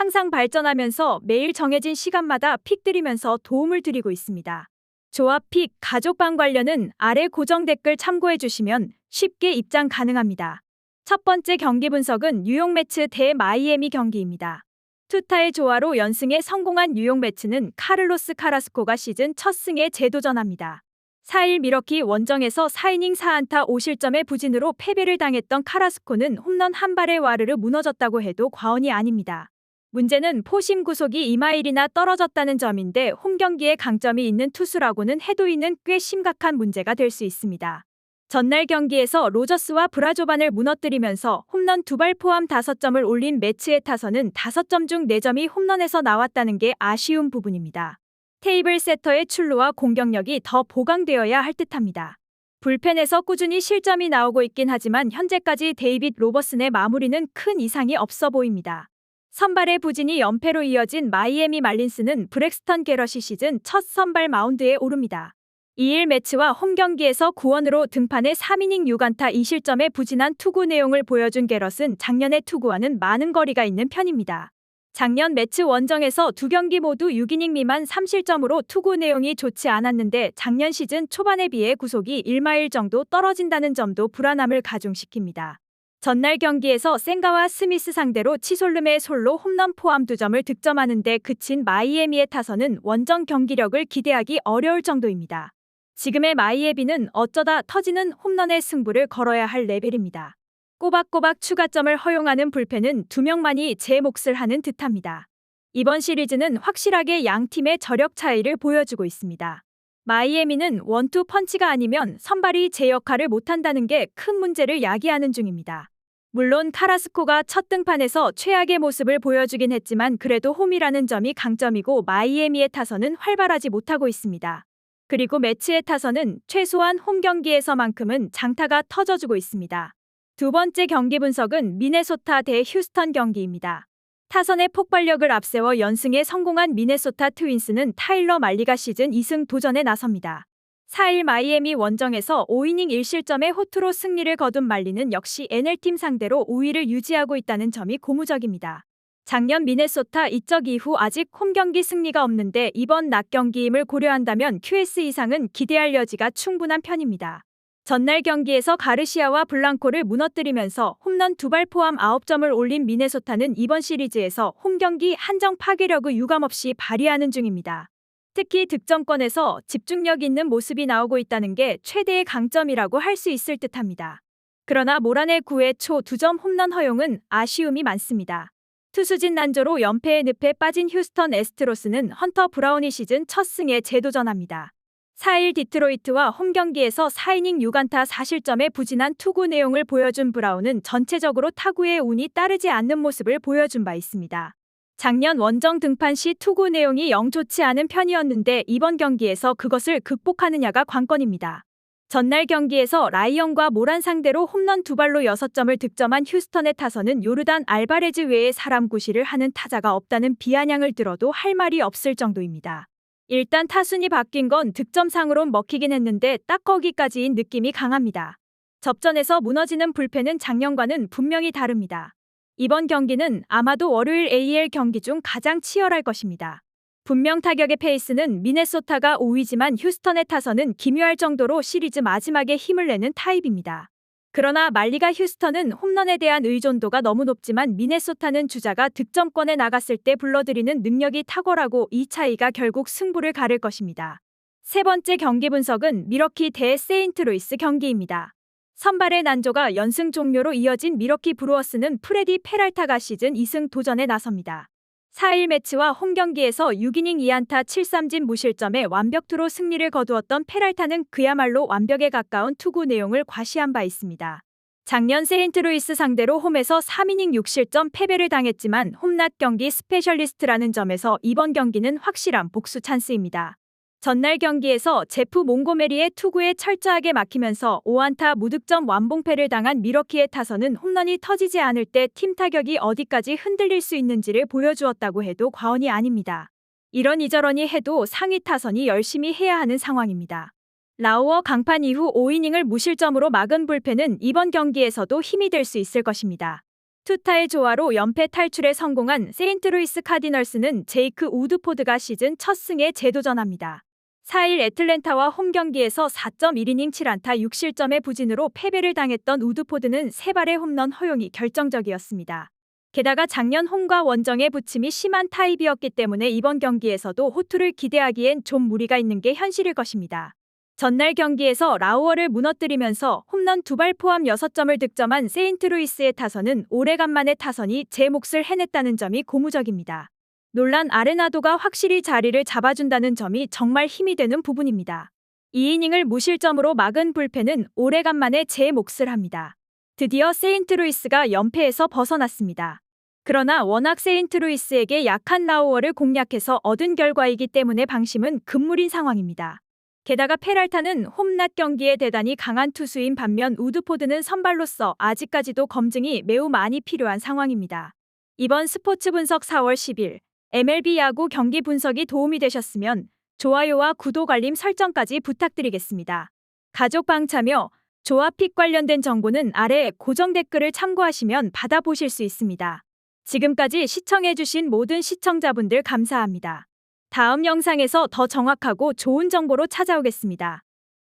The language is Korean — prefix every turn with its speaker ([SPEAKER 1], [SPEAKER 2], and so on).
[SPEAKER 1] 항상 발전하면서 매일 정해진 시간마다 픽 드리면서 도움을 드리고 있습니다. 조합 픽 가족방 관련은 아래 고정 댓글 참고해 주시면 쉽게 입장 가능합니다. 첫 번째 경기 분석은 뉴욕 매츠 대 마이애미 경기입니다. 투타의 조화로 연승에 성공한 뉴욕 매츠는 카를로스 카라스코가 시즌 첫 승에 재도전합니다. 4일 미러키 원정에서 4이닝 4안타 5실점의 부진으로 패배를 당했던 카라스코는 홈런 한 발에 와르르 무너졌다고 해도 과언이 아닙니다. 문제는 포심 구속이 2마일이나 떨어졌다는 점인데 홈 경기에 강점이 있는 투수라고는 해도 이는 꽤 심각한 문제가 될 수 있습니다. 전날 경기에서 로저스와 브라조반을 무너뜨리면서 홈런 두 발 포함 5점을 올린 매치의 타선은 5점 중 4점이 홈런에서 나왔다는 게 아쉬운 부분입니다. 테이블 세터의 출루와 공격력이 더 보강되어야 할 듯합니다. 불펜에서 꾸준히 실점이 나오고 있긴 하지만 현재까지 데이빗 로버슨의 마무리는 큰 이상이 없어 보입니다. 선발의 부진이 연패로 이어진 마이애미 말린스는 브렉스턴 게럿이 시즌 첫 선발 마운드에 오릅니다. 2일 매치와 홈 경기에서 구원으로 등판해 3이닝 6안타 2실점의 부진한 투구 내용을 보여준 게럿은 작년의 투구와는 많은 거리가 있는 편입니다. 작년 매치 원정에서 두 경기 모두 6이닝 미만 3실점으로 투구 내용이 좋지 않았는데 작년 시즌 초반에 비해 구속이 1마일 정도 떨어진다는 점도 불안함을 가중시킵니다. 전날 경기에서 생가와 스미스 상대로 치솔름의 솔로 홈런 포함 2점을 득점하는 데 그친 마이애미의 타선은 원정 경기력을 기대하기 어려울 정도입니다. 지금의 마이애비는 어쩌다 터지는 홈런의 승부를 걸어야 할 레벨입니다. 꼬박꼬박 추가점을 허용하는 불펜은 두 명만이 제 몫을 하는 듯합니다. 이번 시리즈는 확실하게 양 팀의 저력 차이를 보여주고 있습니다. 마이애미는 원투 펀치가 아니면 선발이 제 역할을 못한다는 게 큰 문제를 야기하는 중입니다. 물론 카라스코가 첫 등판에서 최악의 모습을 보여주긴 했지만 그래도 홈이라는 점이 강점이고 마이애미의 타선은 활발하지 못하고 있습니다. 그리고 매치의 타선은 최소한 홈 경기에서만큼은 장타가 터져주고 있습니다. 두 번째 경기 분석은 미네소타 대 휴스턴 경기입니다. 타선의 폭발력을 앞세워 연승에 성공한 미네소타 트윈스는 타일러 말리가 시즌 2승 도전에 나섭니다. 4일 마이애미 원정에서 5이닝 1실점의 호투로 승리를 거둔 말리는 역시 NL팀 상대로 우위를 유지하고 있다는 점이 고무적입니다. 작년 미네소타 이적 이후 아직 홈 경기 승리가 없는데 이번 낮 경기임을 고려한다면 QS 이상은 기대할 여지가 충분한 편입니다. 전날 경기에서 가르시아와 블랑코를 무너뜨리면서 홈런 두 발 포함 9점을 올린 미네소타는 이번 시리즈에서 홈 경기 한정 파괴력을 유감없이 발휘하는 중입니다. 특히 득점권에서 집중력 있는 모습이 나오고 있다는 게 최대의 강점이라고 할 수 있을 듯합니다. 그러나 모란의 9회 초 2점 홈런 허용은 아쉬움이 많습니다. 투수진 난조로 연패의 늪에 빠진 휴스턴 에스트로스는 헌터 브라운이 시즌 첫 승에 재도전합니다. 4일 디트로이트와 홈 경기에서 4이닝 6안타 4실점의 부진한 투구 내용을 보여준 브라운은 전체적으로 타구의 운이 따르지 않는 모습을 보여준 바 있습니다. 작년 원정 등판 시 투구 내용이 영 좋지 않은 편이었는데 이번 경기에서 그것을 극복하느냐가 관건입니다. 전날 경기에서 라이언과 모란 상대로 홈런 두 발로 6점을 득점한 휴스턴의 타선은 요르단 알바레즈 외에 사람 구실을 하는 타자가 없다는 비아냥을 들어도 할 말이 없을 정도입니다. 일단 타순이 바뀐 건 득점상으론 먹히긴 했는데 딱 거기까지인 느낌이 강합니다. 접전에서 무너지는 불펜은 작년과는 분명히 다릅니다. 이번 경기는 아마도 월요일 AL 경기 중 가장 치열할 것입니다. 분명 타격의 페이스는 미네소타가 5위지만 휴스턴의 타선은 기묘할 정도로 시리즈 마지막에 힘을 내는 타입입니다. 그러나 말리가 휴스턴은 홈런에 대한 의존도가 너무 높지만 미네소타는 주자가 득점권에 나갔을 때 불러들이는 능력이 탁월하고 이 차이가 결국 승부를 가를 것입니다. 세 번째 경기 분석은 미러키 대 세인트루이스 경기입니다. 선발의 난조가 연승 종료로 이어진 미러키 브루어스는 프레디 페랄타가 시즌 2승 도전에 나섭니다. 4일 매치와 홈 경기에서 6이닝 2안타 7삼진 무실점의 완벽투로 승리를 거두었던 페랄타는 그야말로 완벽에 가까운 투구 내용을 과시한 바 있습니다. 작년 세인트루이스 상대로 홈에서 3이닝 6실점 패배를 당했지만 홈낮 경기 스페셜리스트라는 점에서 이번 경기는 확실한 복수 찬스입니다. 전날 경기에서 제프 몽고메리의 투구에 철저하게 막히면서 5안타 무득점 완봉패를 당한 미러키의 타선은 홈런이 터지지 않을 때 팀 타격이 어디까지 흔들릴 수 있는지를 보여주었다고 해도 과언이 아닙니다. 이러니저러니 해도 상위 타선이 열심히 해야 하는 상황입니다. 라우어 강판 이후 5이닝을 무실점으로 막은 불펜은 이번 경기에서도 힘이 될 수 있을 것입니다. 투타의 조화로 연패 탈출에 성공한 세인트루이스 카디널스는 제이크 우드포드가 시즌 첫 승에 재도전합니다. 4일 애틀랜타와 홈 경기에서 4.1이닝 7안타 6실점의 부진으로 패배를 당했던 우드포드는 세 발의 홈런 허용이 결정적이었습니다. 게다가 작년 홈과 원정의 부침이 심한 타입이었기 때문에 이번 경기에서도 호투를 기대하기엔 좀 무리가 있는 게 현실일 것입니다. 전날 경기에서 라우어를 무너뜨리면서 홈런 두 발 포함 6점을 득점한 세인트루이스의 타선은 오래간만에 타선이 제 몫을 해냈다는 점이 고무적입니다. 논란 아레나도가 확실히 자리를 잡아준다는 점이 정말 힘이 되는 부분입니다. 2이닝을 무실점으로 막은 불펜은 오래간만에 제 몫을 합니다. 드디어 세인트루이스가 연패에서 벗어났습니다. 그러나 워낙 세인트루이스에게 약한 라우어를 공략해서 얻은 결과이기 때문에 방심은 금물인 상황입니다. 게다가 페랄타는 홈낮 경기에 대단히 강한 투수인 반면 우드포드는 선발로서 아직까지도 검증이 매우 많이 필요한 상황입니다. 이번 스포츠 분석 4월 10일 MLB 야구 경기 분석이 도움이 되셨으면 좋아요와 구독 알림 설정까지 부탁드리겠습니다. 가족 방 참여, 조합픽 관련된 정보는 아래 고정 댓글을 참고하시면 받아보실 수 있습니다. 지금까지 시청해주신 모든 시청자분들 감사합니다. 다음 영상에서 더 정확하고 좋은 정보로 찾아오겠습니다.